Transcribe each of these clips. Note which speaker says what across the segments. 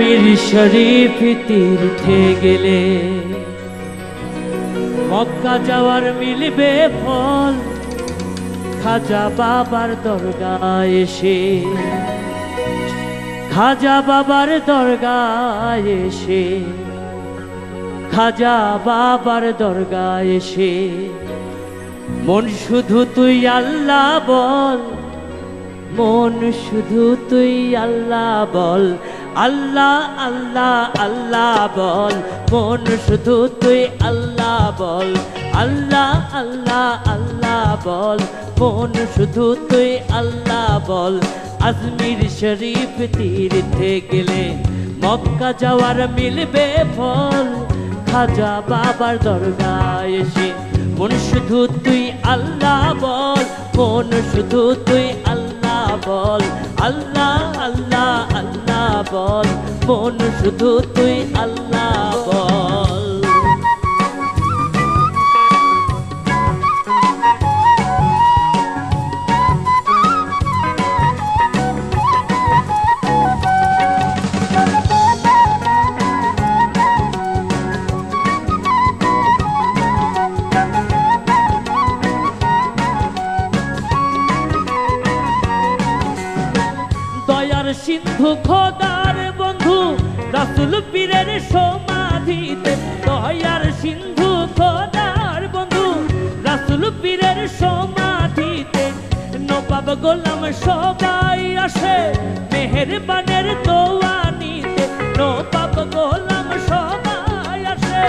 Speaker 1: আজমির শরীফ তীর্থে গেলে। মক্কা যাওয়ার মিলবে ফল, খাজা বাবার দরগায় এসে। খাজা বাবার দরগায় এসে। খাজা বাবার দরগায় এসে। মন শুধু তুই আল্লাহ বল, মন শুধু তুই আল্লাহ বল। আল্লাহ আল্লাহ আল্লাহ বল। মন শুধু তুই আল্লাহ বল। আল্লাহ আল্লাহ আল্লাহ বল। মন শুধু তুই আল্লাহ বল। আজমির শরীফ তীর্থে গেলে মক্কা যাওয়ার মিলবে ফল। খাজা বাবার দরগায় এসে মন শুধু তুই আল্লাহ বল। মন শুধু তুই আল্লাহ বল। আল্লাহ মন শুধু তুই আল্লাহ বল। দয়ার সিন্ধু খোদার নবাব গোলাম সবাই আসে। মেহেরবানের দোয়া নিতে নবাব গোলাম সবাই আসে।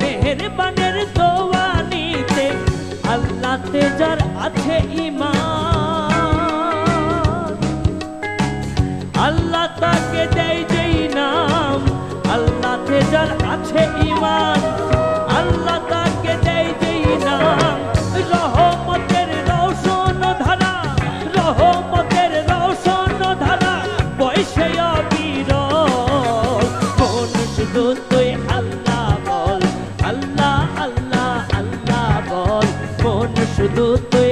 Speaker 1: মেহেরবানের দোয়া নিতে আল্লাহ তেজার আছে ইমান আল্লাহ তাকে দেয় যেই নাম আল্লাহ যার আছে ইমান আল্লাহ কোন শুধু তুই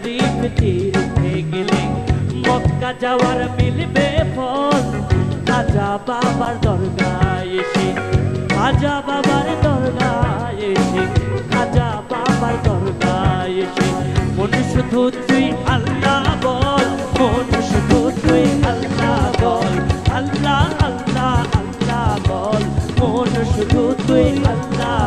Speaker 1: শরীফ তীর্থে গেলে মক্কা যাওয়ার মিলবে ফল। খাজা বাবার দরগায় এসে খাজা বাবার দরগায় এসে খাজা বাবার দরগায় এসে। মন শুধু তুই আল্লাহ বল, মন শুধু তুই আল্লাহ বল, আল্লাহ আল্লাহ আল্লাহ বল। মন শুধু তুই আল্লাহ